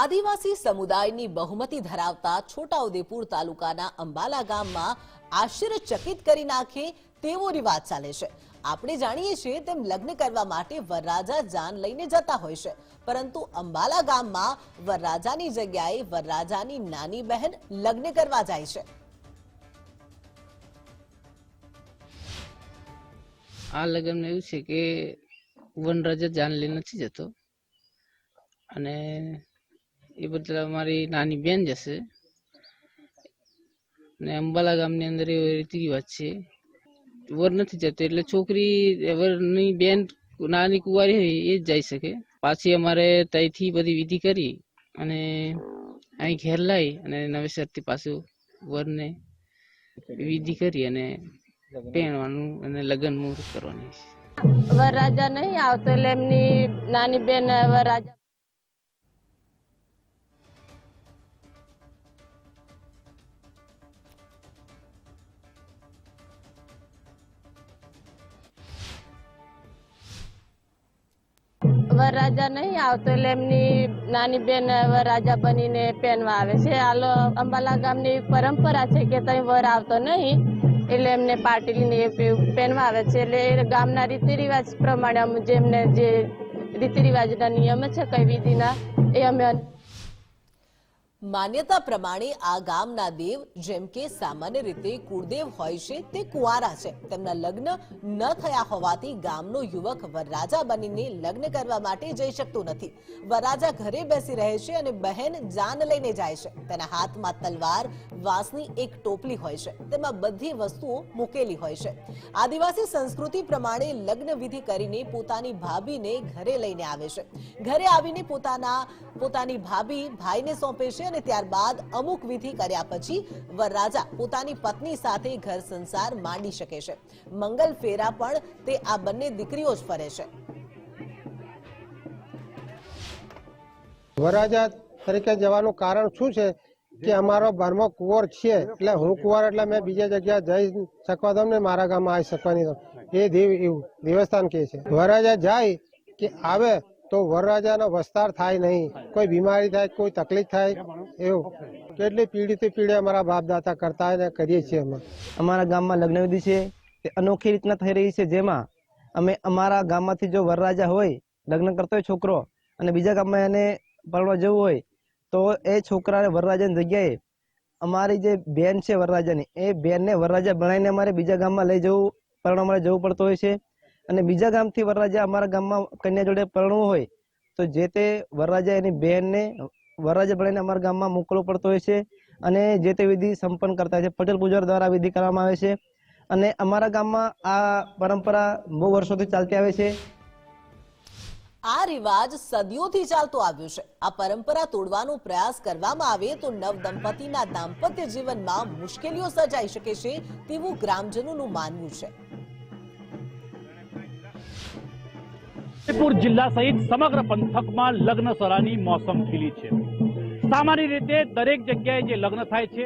આદિવાસી સમુદાયની બહુમતી ધરાવતા છોટાઉદેપુર તાલુકાના અંબાલા ગામમાં આશ્ચર્યચકિત કરી નાખે તેવો રિવાજ ચાલે છે. આપણે જાણીએ છીએ તેમ લગ્ન કરવા માટે વરરાજા જાન લઈને જતા હોય છે. પરંતુ અંબાલા ગામમાં વરરાજાની જગ્યાએ વરરાજાની નાની બહેન લગ્ન કરવા જાય છે. આ લગ્નમાં એવું છે કે વનરાજા જાન લઈ નથી જતો. અને એ બદલે અમારી નાની બેન જશે ને અંબાલા ગામની અંદર એ રીતિ રિવાજ છે. વર નથી જતો, એટલે છોકરી, વરની બેન નાની કુંવારી હોય એ જ જઈ શકે. પાછી અમારે ત્યાંથી બધી વિધિ કરી અને અહીં ઘેર લાવી અને નવેસરથી પાછું વરને વિધિ કરી અને પહેરવાનું અને લગ્ન મુહૂર્ત કરવાની. વરરાજા નહીં આવતો, એટલે એમની નાની બેન વરરાજા વરરાજા નહીં આવતો એટલે એમની નાની બેન રાજા બનીને પહેરવા આવે છે. હાલો, અંબાલા ગામની પરંપરા છે કે ત્યાં વર આવતો નહીં એટલે એમને પાટીલીને એ પે- પહેરવા આવે છે. એટલે એ ગામના રીતિ રિવાજ પ્રમાણે જેમને જે રીતિ રિવાજના નિયમ છે, કઈ વિધિના, એ અમે માન્યતા પ્રમાણે આ ગામના દેવ, જેમ કે સામાન્ય રીતે કુળદેવ હોય છે, તે કુંવારા છે. તેમના લગ્ન ન થયા હોવાથી ગામનો યુવક વરરાજા બનીને લગ્ન કરવા માટે જઈ શકતો નથી. વરરાજા ઘરે બેસી રહે છે અને બહેન જાન લઈને જાય છે. તેના હાથમાં તલવાર, વાંસની એક ટોપલી હોય છે. તેમાં બધી વસ્તુઓ મૂકેલી હોય છે. આદિવાસી સંસ્કૃતિ પ્રમાણે લગ્ન વિધિ કરીને પોતાની ભાભીને ઘરે લઈને આવે છે. ઘરે આવીને પોતાના, પોતાની ભાભી ભાઈને સોંપે છે અને ત્યારબાદ અમુક વિધિ કર્યા પછી વરરાજા પોતાની પત્ની સાથે ઘર સંસાર માંડી શકે છે. મંગલ ફેરા પણ તે આ બંને દીકરીઓ જ ફરે છે. વરરાજા તરીકે જવાનું કારણ શું છે? કે અમારો બારમો કુંવર છે. એટલે હું કુંવર એટલે મેં બીજા જગ્યા જઈ શકવા દઉં ને મારા ગામમાં આવી શકવાની દઉં. એ દેવ એવું દેવસ્થાન કે છે. વરરાજા જાય કે આવે તો વરરાજાનો વસ્તાર થાય નહીં. કોઈ બીમારી થાય, કોઈ તકલીફ થાય, એવું. કેટલી પીઢીથી પીઢી અમારા બાપ દાદા કરતા હોય ને કરીએ છીએ અમે. અમારા ગામમાં લગ્ન વિધિ છે. તે અનોખી રીતના થઈ રહી છે. જેમાં અમે અમારા ગામમાંથી જો વરરાજા હોય, લગ્ન કરતો હોય છોકરો અને બીજા ગામમાં એને પરણવા જવું હોય, તો એ છોકરાને વરરાજાની જગ્યાએ અમારી જે બેન છે વરરાજાની, એ બેનને વરરાજા બનાવીને અમારે બીજા ગામમાં લઈ જવું, પરણવા માટે જવું પડતું હોય છે. અને બીજા ગામથી વરરાજા અમારા ગામમાં કન્યા જોડે પરણવું હોય, તો જે તે વરરાજા એની બહેનને, વરરાજા ભણીને અમારા ગામમાં મોકલવો પડતો હોય છે અને જે તે વિધિ સંપન્ન કરતા છે. પટેલ પૂજાર દ્વારા વિધિ કરવામાં આવે છે અને અમારા ગામમાં આ પરંપરા બહુ વર્ષોથી ચાલતી આવે છે. આ રિવાજ સદીઓથી ચાલતો આવ્યો છે. આ પરંપરા તોડવાનો પ્રયાસ કરવામાં આવે તો નવ દંપતીના દાંપત્ય જીવનમાં મુશ્કેલીઓ સર્જાઈ શકે છે તેવું ગ્રામજનોનું માનવું છે. જયપુર જિલ્લા સહિત સમગ્ર પંથકમાં લગ્ન સરાની મોસમ ખીલી છે. સામાન્ય રીતે દરેક જગ્યાએ જે લગ્ન થાય છે,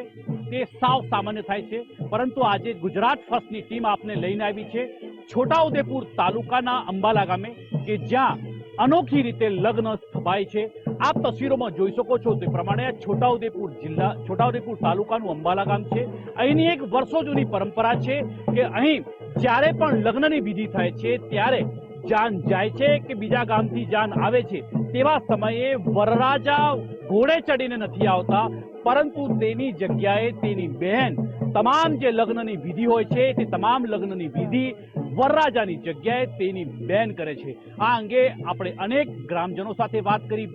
તે સાવ સામાન્ય થાય છે, પરંતુ આજે ગુજરાત ફર્સ્ટની ટીમ આપને લઈને આવી છે છોટાઉદેપુર તાલુકાના અંબાલા ગામે, કે જ્યાં અનોખી રીતે લગ્ન સ્થપાય છે. આપ તસવીરોમાં જોઈ શકો છો તે પ્રમાણે છોટાઉદેપુર જિલ્લા, છોટાઉદેપુર તાલુકાનું અંબાલા ગામ છે. અહીંની એક વર્ષો જૂની પરંપરા છે કે અહીં જ્યારે પણ લગ્નની વિધિ થાય છે, ત્યારે જાન જાય છે કે બીજા ગામથી જાન આવે છે, તેવા સમયે વરરાજા ઘોડે ચડીને નથી આવતા, પરંતુ તેની જગ્યાએ તેની બહેન. તમામ જે લગ્નની વિધિ હોય છે, તે તમામ લગ્નની વિધિ વરરાજાની જગ્યાએ તેની બહેન કરે છે. આ અંગે આપણે અનેક ગ્રામજનો સાથે વાત કરી,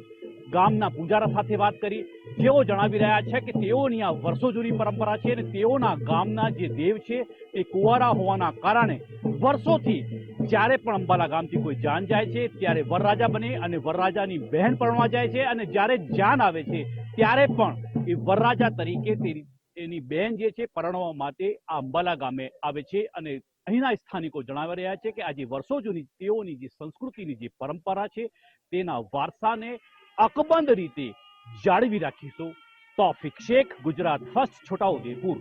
ગામના પૂજારા સાથે વાત કરી. જેઓ જણાવી રહ્યા છે કે તેઓની આ વર્ષો જૂની પરંપરા છે અને તેઓના ગામના જે દેવ છે, તે કુંવારા હોવાના કારણે વર્ષોથી જ્યારે પણ અંબાલા ગામથી કોઈ જાન જાય છે, ત્યારે વરરાજા બને અને વરરાજાની બહેન પરણવા જાય છે અને જ્યારે જાન આવે છે, ત્યારે પણ એ વરરાજા તરીકે તેની બહેન જે છે પરણવા માટે આ અંબાલા ગામે આવે છે અને અહીંના સ્થાનિકો જણાવી રહ્યા છે કે આજે વર્ષો જૂની તેઓની જે સંસ્કૃતિની જે પરંપરા છે, તેના વારસાને અકબંધ રીતે જાળવી રાખીશું. તોફિક શેખ, ગુજરાત ફર્સ્ટ છોટાઉદેપુર.